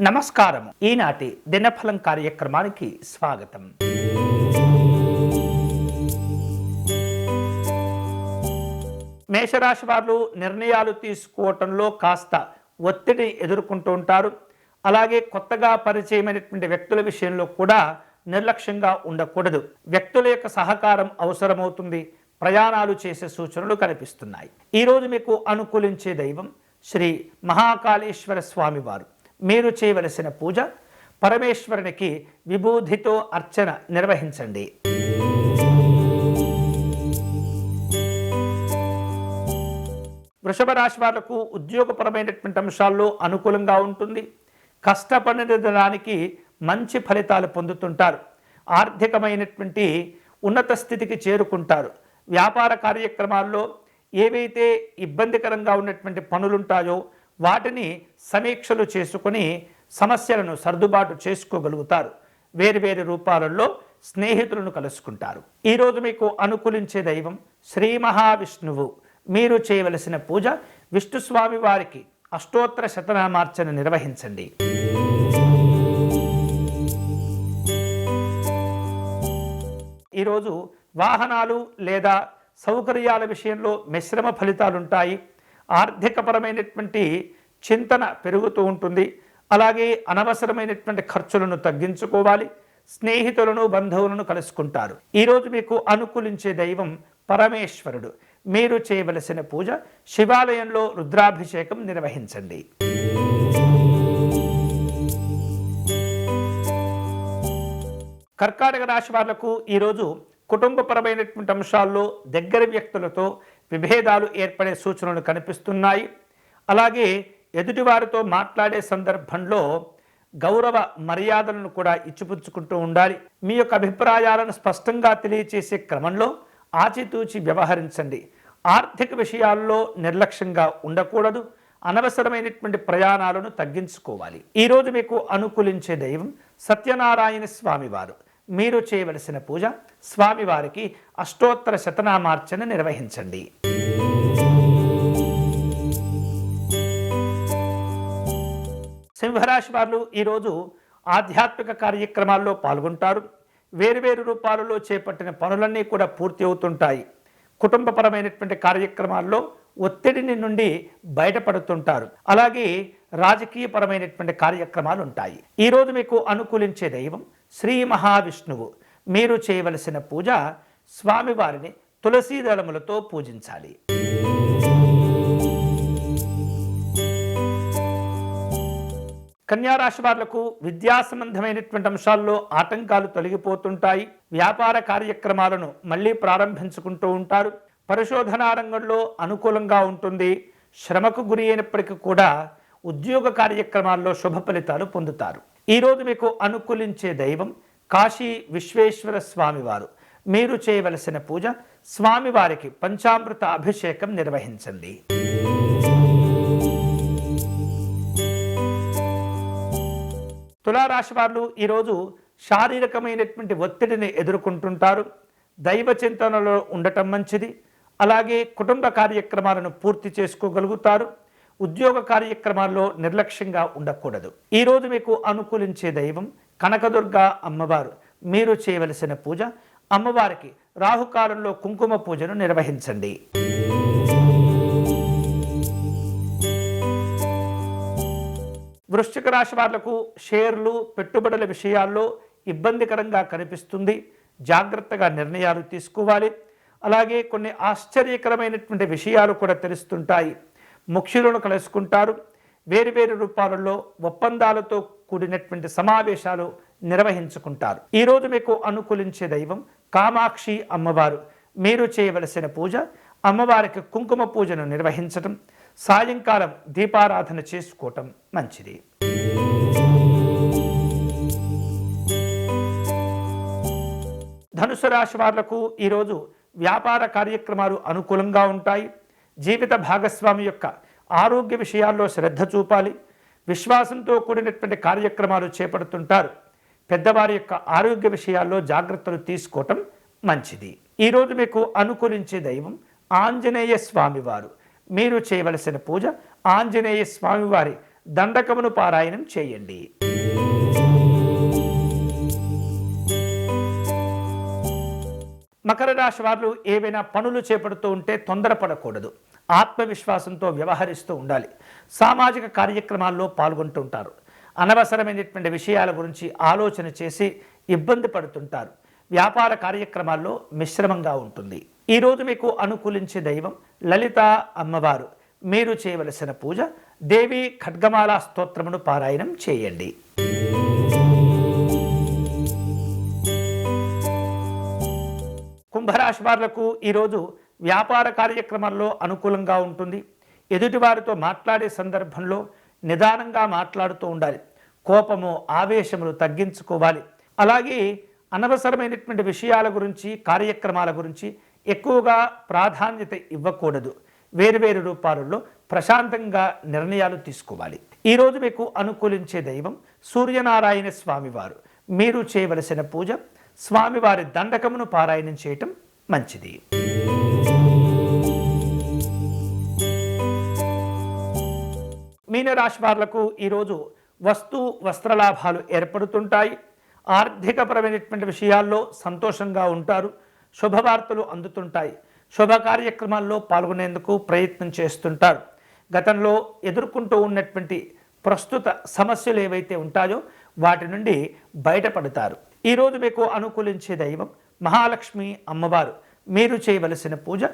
నమస్కారం ఈనాటి దినఫలం కార్యక్రమానికి స్వాగతం. మేషరాశి వారు నిర్ణయాలు తీసుకోవటంలో కాస్త ఒత్తిడి ఎదుర్కొంటూ ఉంటారు. అలాగే కొత్తగా పరిచయమైనటువంటి వ్యక్తుల విషయంలో కూడా నిర్లక్ష్యంగా ఉండకూడదు. వ్యక్తుల యొక్క సహకారం అవసరమవుతుంది. ప్రయాణాలు చేసే సూచనలు కనిపిస్తున్నాయి. ఈరోజు మీకు అనుకూలించే దైవం శ్రీ మహాకాళేశ్వర స్వామివారు మీరు చేయవలసిన పూజ పరమేశ్వరునికి విభూధితో అర్చన నిర్వహించండి. వృషభ రాశి వాళ్ళకు ఉద్యోగపరమైనటువంటి అంశాల్లో అనుకూలంగా ఉంటుంది. కష్టపడినదానికి మంచి ఫలితాలు పొందుతుంటారు. ఆర్థికమైనటువంటి ఉన్నత స్థితికి చేరుకుంటారు. వ్యాపార కార్యక్రమాల్లో ఏవైతే ఇబ్బందికరంగా ఉన్నటువంటి పనులుంటాయో వాటిని సమీక్షలు చేసుకొని సమస్యలను సర్దుబాటు చేసుకోగలుగుతారు. వేరు వేరు రూపాలలో స్నేహితులను కలుసుకుంటారు. ఈరోజు మీకు అనుకూలించే దైవం శ్రీ మహావిష్ణువు. మీరు చేయవలసిన పూజ విష్ణుస్వామి వారికి అష్టోత్తర శతనామార్చన నిర్వహించండి. ఈరోజు వాహనాలు లేదా సౌకర్యాల విషయంలో మిశ్రమ ఫలితాలుంటాయి. ఆర్థికపరమైనటువంటి చింతన పెరుగుతూ ఉంటుంది. అలాగే అనవసరమైనటువంటి ఖర్చులను తగ్గించుకోవాలి. స్నేహితులను బంధువులను కలుసుకుంటారు. ఈరోజు మీకు అనుకూలించే దైవం పరమేశ్వరుడు. మీరు చేయవలసిన పూజ శివాలయంలో రుద్రాభిషేకం నిర్వహించండి. కర్కాటక రాశి వాళ్ళకు ఈరోజు కుటుంబపరమైనటువంటి అంశాల్లో దగ్గర వ్యక్తులతో విభేదాలు ఏర్పడే సూచనలు కనిపిస్తున్నాయి. అలాగే ఎదుటివారితో మాట్లాడే సందర్భంలో గౌరవ మర్యాదలను కూడా ఇచ్చిపుచ్చుకుంటూ ఉండాలి. మీ యొక్క అభిప్రాయాలను స్పష్టంగా తెలియచేసే క్రమంలో ఆచితూచి వ్యవహరించండి. ఆర్థిక విషయాల్లో నిర్లక్ష్యంగా ఉండకూడదు. అనవసరమైనటువంటి ప్రయాణాలను తగ్గించుకోవాలి. ఈరోజు మీకు అనుకూలించే దైవం సత్యనారాయణ స్వామివారు. మీరు చేయవలసిన పూజ స్వామివారికి అష్టోత్తర శతనామార్చన నిర్వహించండి. సింహరాశి వారు ఈరోజు ఆధ్యాత్మిక కార్యక్రమాల్లో పాల్గొంటారు. వేరువేరు రూపాలలో చేపట్టిన పనులన్నీ కూడా పూర్తి అవుతుంటాయి. కుటుంబపరమైనటువంటి కార్యక్రమాల్లో ఒత్తిడిని నుండి బయటపడుతుంటారు. అలాగే రాజకీయపరమైనటువంటి కార్యక్రమాలు ఉంటాయి ఈరోజు మీకు అనుకూలించే దైవం శ్రీ మహావిష్ణువు. మీరు చేయవలసిన పూజ స్వామివారిని తులసీ దళములతో పూజించాలి. కన్యారాశి వారులకు విద్యా సంబంధమైనటువంటి అంశాల్లో ఆటంకాలు తొలగిపోతుంటాయి. వ్యాపార కార్యక్రమాలను మళ్ళీ ప్రారంభించుకుంటూ ఉంటారు. పరిశోధనా రంగంలో అనుకూలంగా ఉంటుంది. శ్రమకు గురి అయినప్పటికీ కూడా ఉద్యోగ కార్యక్రమాల్లో శుభ ఫలితాలు పొందుతారు. ఈరోజు మీకు అనుకూలించే దైవం కాశీ విశ్వేశ్వర స్వామివారు. మీరు చేయవలసిన పూజ స్వామివారికి పంచామృత అభిషేకం నిర్వహించండి. తులారాశి వారు ఈరోజు శారీరకమైనటువంటి ఒత్తిడిని ఎదుర్కొంటుంటారు. దైవ చింతనలో ఉండటం మంచిది. అలాగే కుటుంబ కార్యక్రమాలను పూర్తి చేసుకోగలుగుతారు. ఉద్యోగ కార్యక్రమాల్లో నిర్లక్ష్యంగా ఉండకూడదు. ఈరోజు మీకు అనుకూలించే దైవం కనకదుర్గ అమ్మవారు. మీరు చేయవలసిన పూజ అమ్మవారికి రాహుకాలంలో కుంకుమ పూజను నిర్వహించండి. వృశ్చిక రాశి వాళ్ళకు షేర్లు పెట్టుబడుల విషయాల్లో ఇబ్బందికరంగా కనిపిస్తుంది. జాగ్రత్తగా నిర్ణయాలు తీసుకోవాలి. అలాగే కొన్ని ఆశ్చర్యకరమైనటువంటి విషయాలు కూడా తెలుస్తుంటాయి. ముఖ్యులను కలుసుకుంటారు. వేరువేరు రూపాలలో ఒప్పందాలతో కూడినటువంటి సమావేశాలు నిర్వహించుకుంటారు. ఈరోజు మీకు అనుకూలించే దైవం కామాక్షి అమ్మవారు. మీరు చేయవలసిన పూజ అమ్మవారికి కుంకుమ పూజను నిర్వహించటం సాయంకాలం దీపారాధన చేసుకోవటం మంచిది. ధనుసు రాశి వాళ్ళకు ఈరోజు వ్యాపార కార్యక్రమాలు అనుకూలంగా ఉంటాయి. జీవిత భాగస్వామి యొక్క ఆరోగ్య విషయాల్లో శ్రద్ధ చూపాలి. విశ్వాసంతో కూడినటువంటి కార్యక్రమాలు చేపడుతుంటారు. పెద్దవారి యొక్క ఆరోగ్య విషయాల్లో జాగ్రత్తలు తీసుకోవటం మంచిది. ఈరోజు మీకు అనుకూలించే దైవం ఆంజనేయ స్వామివారు. మీరు చేయవలసిన పూజ ఆంజనేయ స్వామివారి దండకమును పారాయణం చేయండి. మకర రాశి వారు ఏవైనా పనులు చేపడుతూ ఉంటే తొందరపడకూడదు. ఆత్మవిశ్వాసంతో వ్యవహరిస్తూ ఉండాలి. సామాజిక కార్యక్రమాల్లో పాల్గొంటూ ఉంటారు. అనవసరమైనటువంటి విషయాల గురించి ఆలోచన చేసి ఇబ్బంది పడుతుంటారు. వ్యాపార కార్యక్రమాల్లో మిశ్రమంగా ఉంటుంది. ఈరోజు మీకు అనుకూలించే దైవం లలిత అమ్మవారు. మీరు చేయవలసిన పూజ దేవి ఖడ్గమాల స్తోత్రమును పారాయణం చేయండి. కుంభరాశి వారులకు ఈరోజు వ్యాపార కార్యక్రమాల్లో అనుకూలంగా ఉంటుంది. ఎదుటివారితో మాట్లాడే సందర్భంలో నిదానంగా మాట్లాడుతూ ఉండాలి. కోపము ఆవేశములు తగ్గించుకోవాలి. అలాగే అనవసరమైనటువంటి విషయాల గురించి కార్యక్రమాల గురించి ఎక్కువగా ప్రాధాన్యత ఇవ్వకూడదు. వేరువేరు రూపాలలో ప్రశాంతంగా నిర్ణయాలు తీసుకోవాలి. ఈరోజు మీకు అనుకూలించే దైవం సూర్యనారాయణ స్వామివారు. మీరు చేయవలసిన పూజ స్వామివారి దండకమును పారాయణం చేయటం మంచిది. మీనరాశి వారులకు ఈరోజు వస్తు వస్త్రలాభాలు ఏర్పడుతుంటాయి. ఆర్థికపరమైనటువంటి విషయాల్లో సంతోషంగా ఉంటారు. శుభవార్తలు అందుతుంటాయి. శుభ కార్యక్రమాల్లో పాల్గొనేందుకు ప్రయత్నం చేస్తుంటారు. గతంలో ఎదుర్కొంటూ ఉన్నటువంటి ప్రస్తుత సమస్యలు ఏవైతే ఉంటాయో వాటి నుండి బయటపడతారు. ఈరోజు మీకు అనుకూలించే దైవం మహాలక్ష్మి అమ్మవారు. మీరు చేయవలసిన పూజ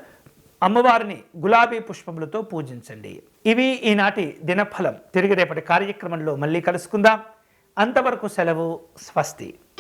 అమ్మవారిని గులాబీ పుష్పములతో పూజించండి. ఇవి ఈనాటి దినఫలం. తిరిగి రేపటి కార్యక్రమంలో మళ్ళీ కలుసుకుందాం. అంతవరకు సెలవు స్వస్తి.